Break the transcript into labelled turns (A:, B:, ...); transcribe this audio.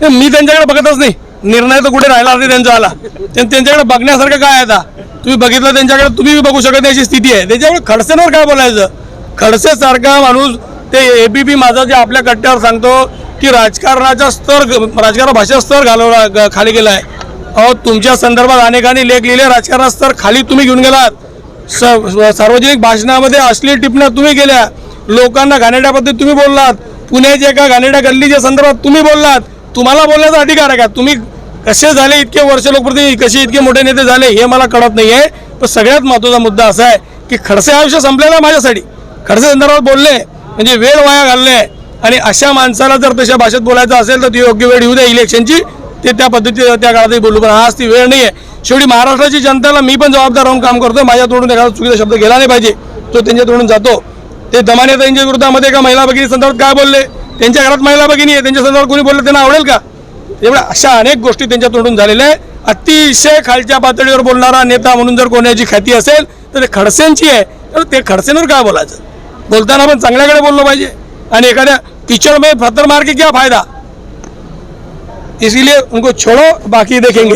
A: ते मी त्यांच्याकडे बघतच नाही. निर्णय तर कुठे राहिला नाही त्यांचा आला. त्यांच्याकडे बघण्यासारखं काय आता? तुम्ही बघितलं त्यांच्याकडे तुम्ही बघू शकत नाही अशी स्थिती आहे. त्याच्यामुळे खडसेंवर काय बोलायचं? खडसे सारखा माणूस ते एबीपी माझा जे आपल्या कट्ट्यावर सांगतो की राजकारणाचा स्तर राजकारण भाषा स्तर घालवला खाली गेला आहे अहो तुमच्या संदर्भात अनेकांनी लेख लिहिले राजकारण स्तर खाली तुम्ही घेऊन गेलात. स- सार्वजनिक भाषणामध्ये असली टिपण्या तुम्ही केल्या. लोकांना घाणेरड्या तुम्ही बोललात. पुण्याच्या एका घाणेरड्या गल्लीच्या संदर्भात तुम्ही बोललात. तुम्हाला बोलण्याचा अधिकार आहे का? तुम्ही कसे झाले इतके वर्ष लोकप्रतिनिधी कसे इतके मोठे नेते झाले हे मला कळत नाही आहे पण सगळ्यात महत्त्वाचा मुद्दा असा आहे की खडसे आयुष्य संपलेला आहे माझ्यासाठी? खडसे संदर्भात बोलले म्हणजे वेळ वाया घालले आणि अशा माणसाला जर तशा भाषेत बोलायचं असेल तर ती योग्य वेळ येऊ द्या इलेक्शनची. ते त्या पद्धतीने त्या काळातही बोलू. पण आज ती वेळ नाही आहे शेवटी महाराष्ट्राची जनतेला मी पण जबाबदार राहून काम करतो माझ्या तोडून एखादा चुकीचा शब्द गेला नाही पाहिजे. तो त्यांच्या तोडून जातो. ते दमाने त्यांच्या विरोधामध्ये का महिला भगिनी संदर्भात काय बोलले? त्यांच्या घरात महिला भगिनी आहे त्यांच्या संदर्भात कोणी बोललं त्यांना आवडेल का? एवढ्या अशा अनेक गोष्टी त्यांच्या तोंडून झालेल्या आहे अतिशय खालच्या पातळीवर बोलणारा नेता म्हणून जर कोणाची ख्याती असेल तर ते खडसेंची आहे. तर ते खडसेंवर काय बोलायचं? बोलताना पण चांगल्याकडे बोललं पाहिजे. आणि एखाद्या टीचर में पत्थर मार के क्या फायदा? इसीलिए उनको छोड़ो बाकी देखेंगे.